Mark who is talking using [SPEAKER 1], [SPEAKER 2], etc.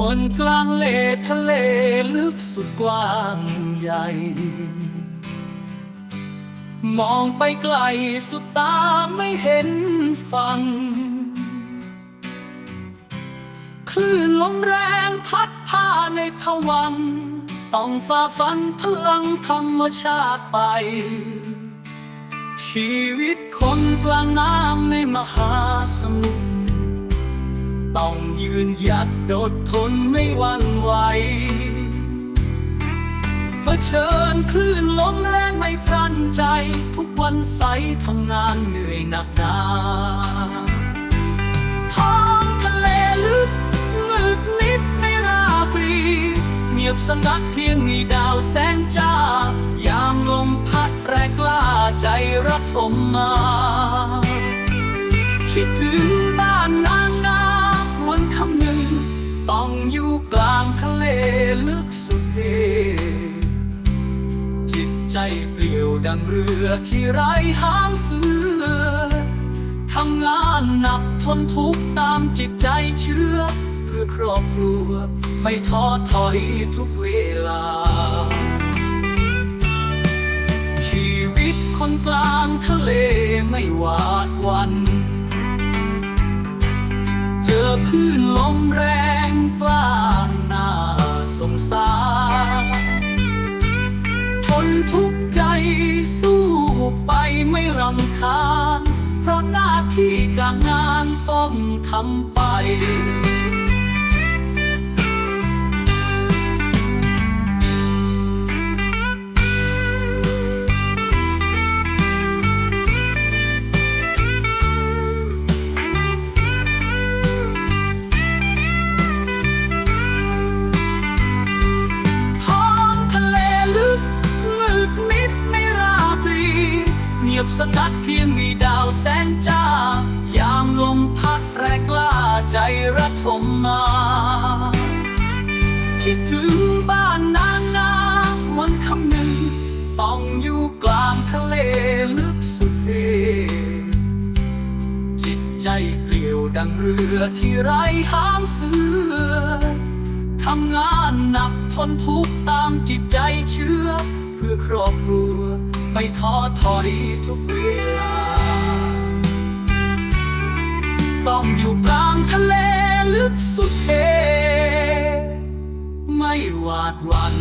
[SPEAKER 1] คนกลางเลทะเลลึกสุดกว้างใหญ่ มองไปไกลสุดตาไม่เห็นฝั่งคลื่นลมแรงพัดพาในผวัง ต้องฝ่าฟันพลังธรรมชาติไป ชีวิตคนกลางน้ำในมหาสมุทร ต้องยืนหยัดโดดทนไม่หวั่นไหวเผชิญคลื่นลมแรงไม่พรันใจ ทุกวันใสทำงานเหนื่อยหนักหนาท้องทะเลลึกลึกมิดในราตรีเงียบสงัดเพียงมีดาวแสงจ้า ยามลมพัดแรงกล้าใจระทมมา คิดถึง กลางทะเลลึกสุดเหวจิตใจเปลี่ยวดังเรือที่ไร้หางเสือทำงานหนักทนทุกตามจิตใจเชื่อ เพื่อครอบครัวไม่ท้อถอยทุกเวลา ชีวิตคนกลางทะเลไม่หวาดวัน เจอคลื่นลมแรงกล้า ษา ทนทุกข์ใจสู้ไปไม่รำคาญ เพราะหน้าที่การงานต้องทำไป งียบสงัดเพียงมีดาวแสงจ้า ยามลมพัดแรงกล้าใจระทมมา คิดถึงบ้านนางนาวันคำหนึ่ง ต้องอยู่กลางทะเลลึกสุดเหวจิตใจเปลี่ยวดังเรือที่ไร้หางเสือทำงานหนักทนทุกข์ตามจิตใจเชื่อ เพื่อครอบครัว ไม่ท้อถอยทุกเวลา ต้องอยู่กลางทะเลลึกสุดเหไม่หวาดหวั่น